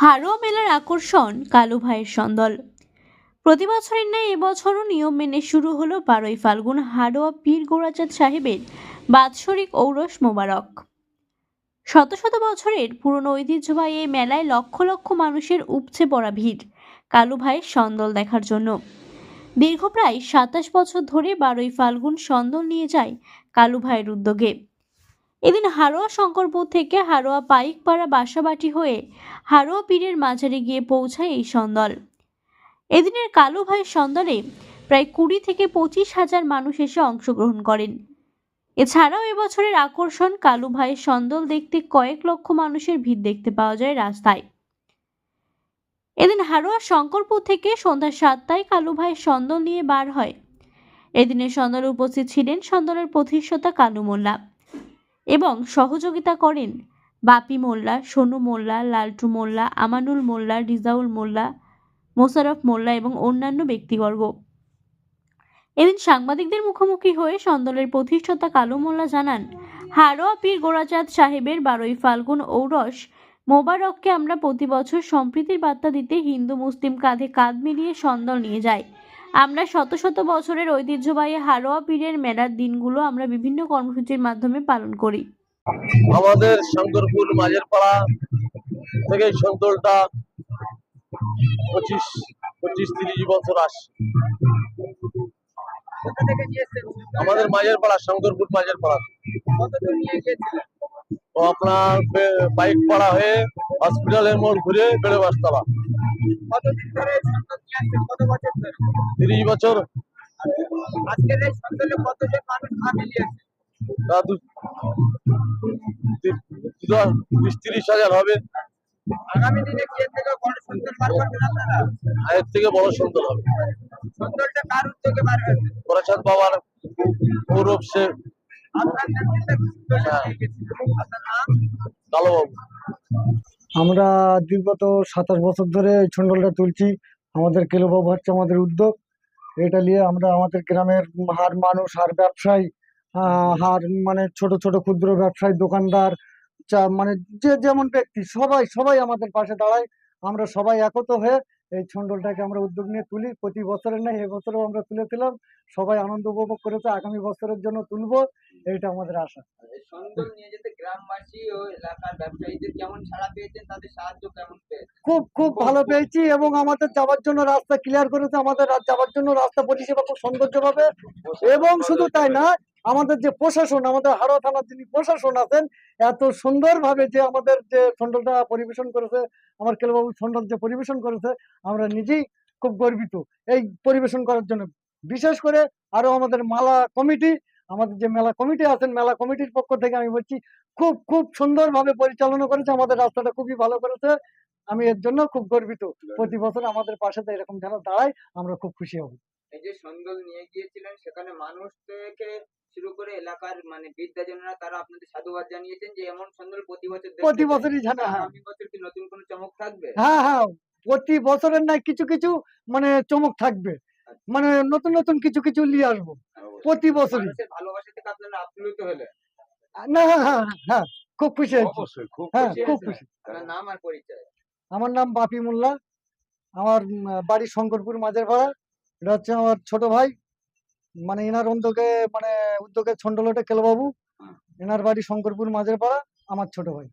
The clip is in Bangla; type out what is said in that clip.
হাড়োয়া মেলার আকর্ষণ কালু ভাইয়ের সন্দল। প্রতি বছরের ন্যায় এবছরও নিয়ম মেনে শুরু হলো বারোই ফাল্গুন হাড়োয়া পীর গোড়াচাঁদ সাহেবের বাৎসরিক ঔরস মোবারক। শত শত বছরের পুরনো ঐতিহ্যবাহী এই মেলায় লক্ষ লক্ষ মানুষের উপচে পড়া ভিড় কালু ভাইয়ের সন্দল দেখার জন্য। দীর্ঘ প্রায় সাতাশ বছর ধরে বারোই ফাল্গুন সন্দল নিয়ে যায় কালু ভাইয়ের উদ্যোগে। এদিন হাড়োয়া শঙ্করপুর থেকে হারোয়া পাইকপাড়া বাসাবাটি হয়ে হাড়োয়া পীরের মাঝারে গিয়ে পৌঁছায় এই সন্দল। এদিনের কালু ভাইয়ের সন্দলে প্রায় কুড়ি থেকে পঁচিশ হাজার মানুষ এসে অংশগ্রহণ করেন। এছাড়াও এবছরের আকর্ষণ কালু ভাইয়ের সন্দল দেখতে কয়েক লক্ষ মানুষের ভিড় দেখতে পাওয়া যায় রাস্তায়। এদিন হাড়োয়া শঙ্করপুর থেকে সন্ধ্যা সাতটায় কালু ভাইয়ের সন্দল নিয়ে বার হয়। এদিনের সন্দলে উপস্থিত ছিলেন সন্দলের প্রতিষ্ঠাতা কালু মোল্লা। এবং সহযোগিতা করেন বাপি মোল্লা, সোনু মোল্লা, লালটু মোল্লা, আমানুল মোল্লা, রিজাউল মোল্লা মোশারফ মোল্লা এবং অন্যান্য ব্যক্তিবর্গ। এদিন সাংবাদিকদের মুখোমুখি হয়ে সন্দলের প্রতিষ্ঠাতা কালু মোল্লা জানান হাড়োয়া পীর গোড়াচাঁদ সাহেবের বারোই ফাল্গুন ঔরস মোবারককে আমরা প্রতি বছর সম্প্রীতির বার্তা দিতে হিন্দু, মুসলিম কাঁধে কাঁধ মিলিয়ে সন্দল নিয়ে যাই। আমরা শত শত বছরের ঐতিহ্যবাহী হারোয়া পীরের মেলার দিনগুলো আমরা বিভিন্ন কর্মসূচির মাধ্যমে পালন করি। আমাদের শঙ্করপুর মাঝের পাড়া থেকে সন্তলটা পঁচিশ পঁচিশ, তিরিশ বছর আসছে আমাদের মাঝের পাড়া শঙ্করপুর মাঝের পাড়া আপনার বাইক পাড়া হয়ে হসপিটালের মোড় ঘুরে বেড়ে বাসতলা তিরিশ বছর। তিরিশ হাজার হবে। এর থেকে বড় সন্তল হবে। পরাচাঁদ বাবার গৌরব সে আমরা বিগত সাতাশ বছর ধরে এই ছন্ডলটা তুলছি। আমাদের কেলোবাবু হচ্ছে আমাদের উদ্যোগ। এটা নিয়ে আমরা আমাদের গ্রামের হার মানুষ, হার ব্যবসায়ী হার মানে ছোট ছোট ক্ষুদ্র ব্যবসায়ী, দোকানদার, চা মানে যে যেমন ব্যক্তি, সবাই সবাই আমাদের পাশে দাঁড়ায়। আমরা সবাই একত হয়ে এই ছন্ডলটাকে আমরা উদ্যোগ নিয়ে তুলি। প্রতি বছরের নাই এবছরও আমরা তুলেছিলাম সবাই আনন্দ উপভোগ করেছে। আগামী বছরের জন্য তুলবো। এইটা আমাদের আশা। সাহায্য খুব খুব ভালো পেয়েছি এবং আমাদের যাওয়ার জন্য রাস্তা ক্লিয়ার করেছে আমাদের যাওয়ার জন্য রাস্তা পরিষেবা খুব সৌন্দর্য সৌন্দর্যভাবে। এবং শুধু তাই না আমাদের যে প্রশাসন আমাদের হাড়োয়া থানার যিনি প্রশাসন আছেন এত সুন্দরভাবে যে আমাদের যে সন্ডলটা পরিবেশন করেছে আমার কেলবাবু সন্ডল যে পরিবেশন করেছে আমরা নিজেই খুব গর্বিত। এই পরিবেশন করার জন্য। বিশেষ করে আরও আমাদের মালা কমিটি আমাদের যে মেলা কমিটি আছেন মেলা কমিটির পক্ষ থেকে আমি বলছি খুব খুব সুন্দরভাবে পরিচালনা করেছে। আমাদের রাস্তাটা খুবই ভালো করেছে। আমি এর জন্য খুব গর্বিত। প্রতি বছর আমাদের পাশে তো এরকম যারা দাঁড়ায় আমরা খুব খুশি হব। এই যে সন্দল নিয়ে গিয়েছিলেন সেখানে মানুষ থেকে শুরু করে এলাকার মানে বিদ্যাজনেরা তারা আপনাদের সাধুবাদ জানিয়েছেন যে এমন সন্দল প্রতি বছর প্রতি বছরই জানা হ্যাঁ। আগামী বছর কি নতুন কোনো চমক থাকবে? হ্যাঁ হ্যাঁ। প্রতি বছরের নাই কিছু কিছু মানে চমক থাকবে। মানে নতুন নতুন কিছু কিছু নিয়ে আসব। প্রতি বছরই। না হ্যাঁ হ্যাঁ হ্যাঁ খুব খুশি হয়েছি। অবশ্যই খুব হ্যাঁ খুব খুশি। আপনার নাম আর পরিচয়? আমার নাম বাপি মোল্লা। আমার বাড়ি শঙ্করপুর মাঝের পাড়া এটা হচ্ছে আমার ছোট ভাই। মানে এনার উদ্যোগে মানে উদ্যোগে ছন্ডলটা কেলবাবু। এনার বাড়ি শঙ্করপুর মাঝের পাড়া আমার ছোট ভাই।